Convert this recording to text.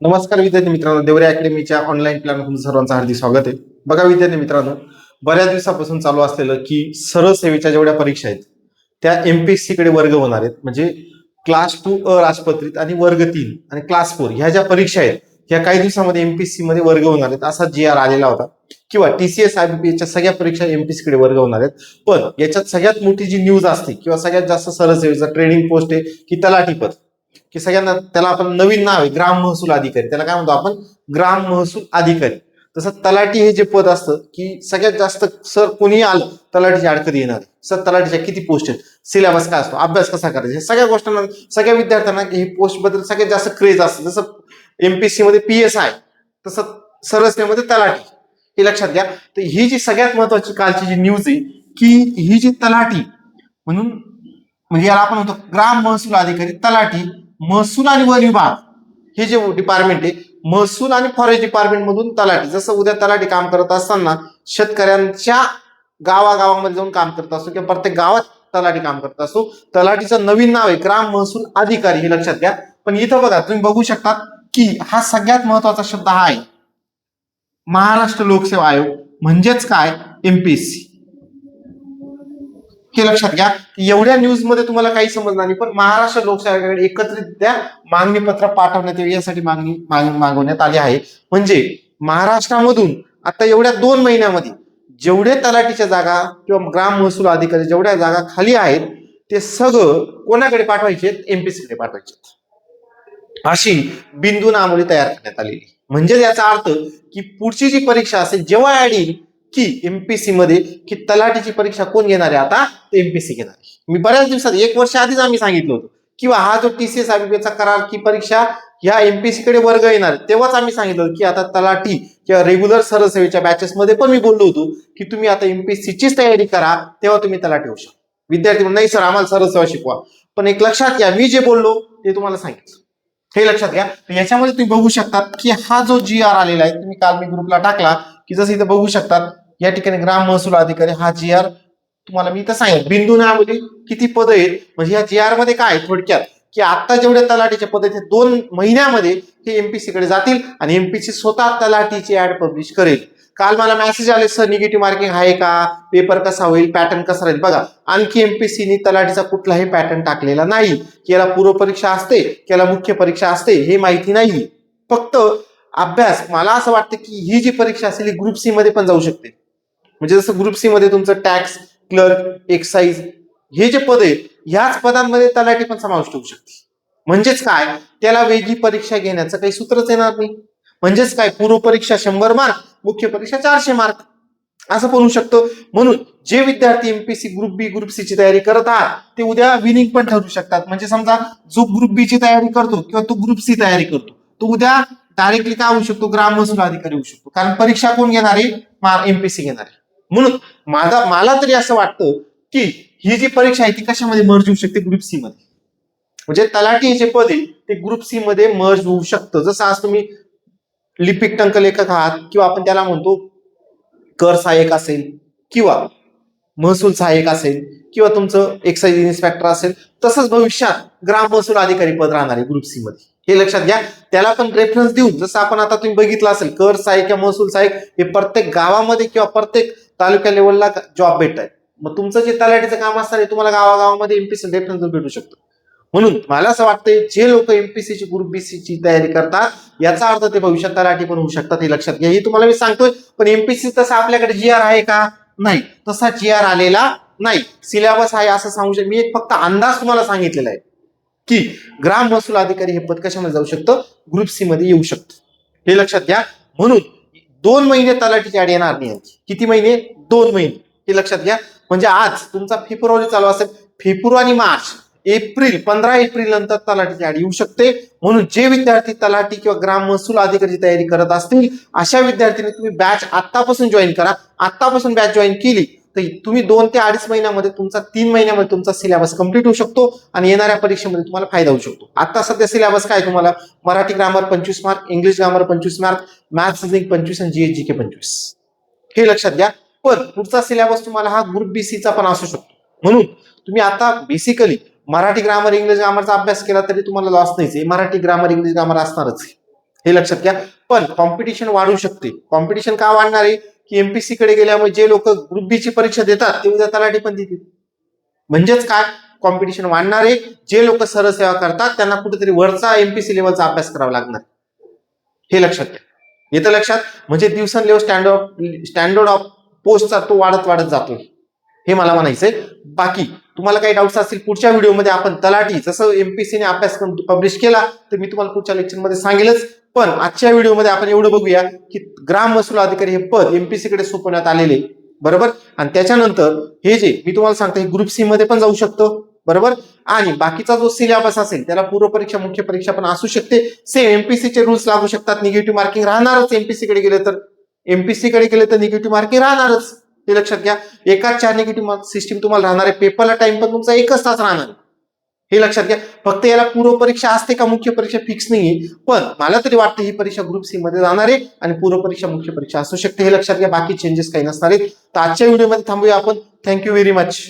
नमस्कार विद्यार्थी मित्रांनो देवरे अकॅडमीच्या ऑनलाईन प्लॅन तुमचं सर्वांचं हार्दिक स्वागत आहे. बघा विद्यार्थी मित्रांनो बऱ्याच दिवसापासून चालू असलेलं की सरळ सेवेच्या जेवढ्या परीक्षा आहेत त्या एमपीएससी कडे वर्ग होणार आहेत. म्हणजे क्लास टू राजपत्रित आणि वर्ग तीन आणि क्लास फोर ह्या ज्या परीक्षा आहेत ह्या काही दिवसामध्ये एमपीएससी मध्ये वर्ग होणार आहेत असा जी आर आलेला होता. किंवा टीसीएस आयबीपीएसच्या सगळ्या परीक्षा एमपीएससी कडे वर्ग होणार आहेत. पण याच्यात सगळ्यात मोठी जी न्यूज असते किंवा सगळ्यात जास्त सरळ सेवेचा ट्रेनिंग पोस्ट आहे की तलाठी पद. की सगळ्यांना त्याला आपण नवीन नाव आहे ग्राम महसूल अधिकारी. त्याला काय म्हणतो आपण? ग्राम महसूल अधिकारी. तसं तलाठी हे जे पद असतं की सगळ्यात जास्त सर कोणी आलं तलाठीची अडकत येणार. सर तलाठीच्या किती पोस्ट आहेत? सिलेबस काय असतो? अभ्यास कसा करायचा? सगळ्या गोष्टींना सगळ्या विद्यार्थ्यांना हे पोस्टबद्दल सगळ्यात जास्त क्रेज असतं. जसं एमपीएससी मध्ये पी एस आय तसं सरसनेमध्ये तलाठी. हे लक्षात घ्या. तर ही जी सगळ्यात महत्वाची कालची जी न्यूज आहे की ही जी तलाठी म्हणून म्हणजे याला आपण म्हणतो ग्राम महसूल अधिकारी तलाठी. महसूल आणि वन विभाग. हे जे डिपार्टमेंट आहे महसूल आणि फॉरेस्ट डिपार्टमेंट मधून तलाठी जसं उद्या तलाठी काम करत असताना शेतकऱ्यांच्या गावागावामध्ये जाऊन काम करत असतो किंवा प्रत्येक गावात तलाठी काम करत असतो. तलाठीचं नवीन नाव आहे ग्राम महसूल अधिकारी हे लक्षात घ्या. पण इथं बघा तुम्ही बघू शकता की हा सगळ्यात महत्त्वाचा शब्द हा आहे. महाराष्ट्र लोकसेवा आयोग म्हणजेच काय? एमपीएससी हे लक्षात घ्या. की एवढ्या न्यूजमध्ये तुम्हाला काही समजणार नाही पण महाराष्ट्र लोकसेवा एकत्रित एकत्रितरित्या मागणी पत्र पाठवण्यात यावे यासाठी मागणी माग- मागवण्यात आली आहे. म्हणजे महाराष्ट्रामधून आता एवढ्या दोन महिन्यामध्ये जेवढे तलाठीच्या जागा किंवा ग्राम महसूल अधिकारी जेवढ्या जागा खाली आहेत ते सगळं कोणाकडे पाठवायचे एमपीसीकडे पाठवायचे अशी बिंदू नामोली तयार करण्यात आलेली म्हणजे याचा अर्थ की पुढची जी परीक्षा असेल जेव्हा ऍड येईल की एमपीसी मध्ये की तलाठीची परीक्षा कोण घेणार आहे आता? ते एमपीसी घेणार आहे. मी बऱ्याच दिवसात एक वर्ष आधीच आम्ही सांगितलं होतं किंवा हा जो टीसीएस आयबीपीचा करार की परीक्षा ह्या एमपीसी कडे वर्ग येणार तेव्हाच आम्ही सांगितलं होतं की आता तलाठी किंवा रेग्युलर सरसेवेच्या बॅचेसमध्ये पण मी बोललो होतो की तुम्ही आता एमपीएससी चीच तयारी करा तेव्हा तुम्ही तलाठी होऊ शकता. विद्यार्थी म्हणून, नाही सर आम्हाला सरसेवा शिकवा. पण एक लक्षात घ्या मी जे बोललो ते तुम्हाला सांगितलं. हे लक्षात घ्या. तर याच्यामध्ये तुम्ही बघू शकतात की हा जो जी आर आलेला आहे तुम्ही काल मी ग्रुपला टाकला की जसं इथं बघू शकतात या ठिकाणी ग्राम महसूल अधिकारी हा जी आर तुम्हाला मी इथं सांगेल बिंदू नावामध्ये किती पद आहेत? म्हणजे या जी आरमध्ये काय थोडक्यात की आता जेवढे तलाठीचे पद आहेत दोन महिन्यामध्ये हे एमपीसी कडे जातील आणि एमपीसी स्वतः तलाठीची ऍड पब्लिश करेल. काल मला मेसेज आले सर निगेटिव्ह मार्किंग आहे का? पेपर कसा होईल? पॅटर्न कसा राहील? बघा आणखी एमपीसीनी तलाठीचा कुठलाही पॅटर्न टाकलेला नाही. की याला पूर्व परीक्षा असते की याला मुख्य परीक्षा असते हे माहिती नाही. फक्त अभ्यास. मला असं वाटतं की ही जी परीक्षा असेल ही ग्रुप सी मध्ये पण जाऊ शकते. म्हणजे जसं ग्रुप सी मध्ये तुमचं टॅक्स क्लर्क एक्साईज हे जे पद आहेत ह्याच पदांमध्ये तलाठी पण समाविष्ट होऊ शकते. म्हणजेच काय? त्याला वेगळी परीक्षा घेण्याचं काही सूत्रच येणार नाही. म्हणजेच काय? पूर्व परीक्षा शंभर मार्क मुख्य परीक्षा चारशे मार्क असं पण होऊ म्हणून जे विद्यार्थी MPC group B group C ची तयारी करत आहात ते उद्या विनिंग पण ठरू शकतात. म्हणजे समजा जो ग्रुप बी ची तयारी करतो किंवा तो ग्रुप सी तयारी करतो तो उद्या डायरेक्टली काय होऊ शकतो? ग्राम महसूल अधिकारी होऊ शकतो. कारण परीक्षा कोण घेणार? आहे एमपीसी घेणार. आहे म्हणून माझा मला तरी असं वाटतं की ही जी परीक्षा आहे ती कशामध्ये मर्ज होऊ शकते? ग्रुप सी मध्ये. म्हणजे तलाठी जे पद आहे ते ग्रुप सी मध्ये मर्ज होऊ शकतं. जसं आज तुम्ही लिपिक टंक लेखक आहात किंवा आपण त्याला म्हणतो कर सहाय्यक असेल किंवा महसूल सहाय्यक असेल किंवा तुमचं एक्साइज इन्स्पेक्टर असेल तसंच भविष्यात ग्राम महसूल अधिकारी पद राहणार आहे ग्रुप सी मध्ये. हे लक्षात घ्या. त्याला पण रेफरन्स देऊन जसं आपण आता तुम्ही बघितलं असेल कर सहाय्यक किंवा महसूल सहाय्यक हे प्रत्येक गावामध्ये किंवा प्रत्येक तालुक्या लेवलला जॉब भेटत आहे मग तुमचं जे तलाठीचं काम असणार आहे तुम्हाला गावागावामध्ये एमपीसी रेफरन्स भेटू शकतो. म्हणून मला असं वाटतंय जे लोक एमपीसी ची ग्रुप बीसी ची तयारी करतात याचा अर्थ ते भविष्यात तलाठी पण होऊ शकतात हे लक्षात घ्या. हे तुम्हाला मी सांगतोय पण एमपीसी तसा आपल्याकडे जी आर आहे का? नाही. तसा जी आर आलेला नाही. सिलेबस आहे असं सांगू शकतो मी एक फक्त अंदाज तुम्हाला सांगितलेला आहे की ग्राम महसूल अधिकारी हे पद कशामध्ये जाऊ शकतं? ग्रुप सी मध्ये येऊ शकतं. हे लक्षात घ्या. म्हणून दोन महिने तलाठीची आड येणार नाही. किती महिने? दोन महिने. हे लक्षात घ्या. म्हणजे आज तुमचा फेब्रुवारी चालू असेल. फेब्रुवारी मार्च. एप्रिल पंधरा एप्रिल नंतर तलाठीची आड येऊ शकते. म्हणून जे विद्यार्थी तलाठी किंवा ग्राम महसूल अधिकारीची तयारी करत असतील अशा विद्यार्थ्यांनी तुम्ही बॅच आतापासून जॉईन करा. आतापासून बॅच जॉईन केली तर तुम्ही दोन ते अडीच महिन्यामध्ये तुमचा तीन महिन्यामध्ये तुमचा सिलेबस कंप्लीट होऊ शकतो आणि येणाऱ्या परीक्षेमध्ये तुम्हाला फायदा होऊ शकतो. आता सध्या सिलेबस काय तुम्हाला? मराठी ग्रामर पंचवीस मार्क इंग्लिश ग्रामर पंचवीस मार्क मॅथ्स रिझनिंग पंचवीस आणि जीएस जी के पंचवीस. हे लक्षात घ्या. पण पुढचा सिलेबस तुम्हाला हा ग्रुप बीसीचा पण असू शकतो. म्हणून तुम्ही आता बेसिकली मराठी ग्रामर इंग्लिश ग्रामरचा अभ्यास केला तरी तुम्हाला लॉस नाहीच आहे. मराठी ग्रामर इंग्लिश ग्रामर असणारच आहे. हे लक्षात घ्या. पण कॉम्पिटिशन वाढू शकते. कॉम्पिटिशन का वाढणार आहे? की एमपीसी कडे गेल्यामुळे जे लोक ग्रुप बी ची परीक्षा देतात ते उद्या तलाठी पण देतील. म्हणजेच काय? कॉम्पिटिशन वाढणार आहे. जे लोक सरसेवा करतात त्यांना कुठेतरी वरचा एमपीसी लेवलचा अभ्यास करावा लागणार. हे लक्षात घ्या. येतं लक्षात. म्हणजे दिवसेंदिवस स्टँडर्ड स्टँडर्ड ऑफ पोस्टचा तो वाढत वाढत जातो हे मला म्हणायचंय. बाकी तुम्हाला काही डाऊट्स असतील पुढच्या व्हिडिओमध्ये आपण तलाठी जसं एमपीसीने अभ्यास पब्लिश केला तर मी तुम्हाला पुढच्या लेक्चरमध्ये सांगेलच. पण आजच्या व्हिडिओमध्ये आपण एवढं बघूया की ग्राम महसूल अधिकारी हे पद एमपीसी कडे सोपवण्यात आलेले बरोबर? आणि त्याच्यानंतर हे जे मी तुम्हाला सांगतो हे ग्रुप सी मध्ये पण जाऊ शकतो. बरोबर? आणि बाकीचा जो सिलेबस असेल त्याला पूर्व परीक्षा मुख्य परीक्षा पण असू शकते. सेम एमपीसी चे रूल्स लागू शकतात. निगेटिव्ह मार्किंग राहणारच एमपीसी कडे गेले तर. एमपीसी कडे गेले तर निगेटिव्ह मार्किंग राहणारच. हे लक्षात घ्या. एकाच चार निगेटिव्ह मार्क सिस्टीम तुम्हाला राहणार आहे? पेपरला टाइम पण तुमचा एकच तास राहणार आहे. हे लक्षात घ्या. फक्त याला पूर्व परीक्षा असते का? मुख्य परीक्षा फिक्स नाहीये. पण मला तरी वाटतं ही परीक्षा ग्रुप सी मध्ये जाणार आहे आणि पूर्व परीक्षा मुख्य परीक्षा असू शकते. हे लक्षात घ्या. बाकी चेंजेस काही नसणार आहेत. तर आजच्या व्हिडिओमध्ये थांबूया आपण. Thank you very much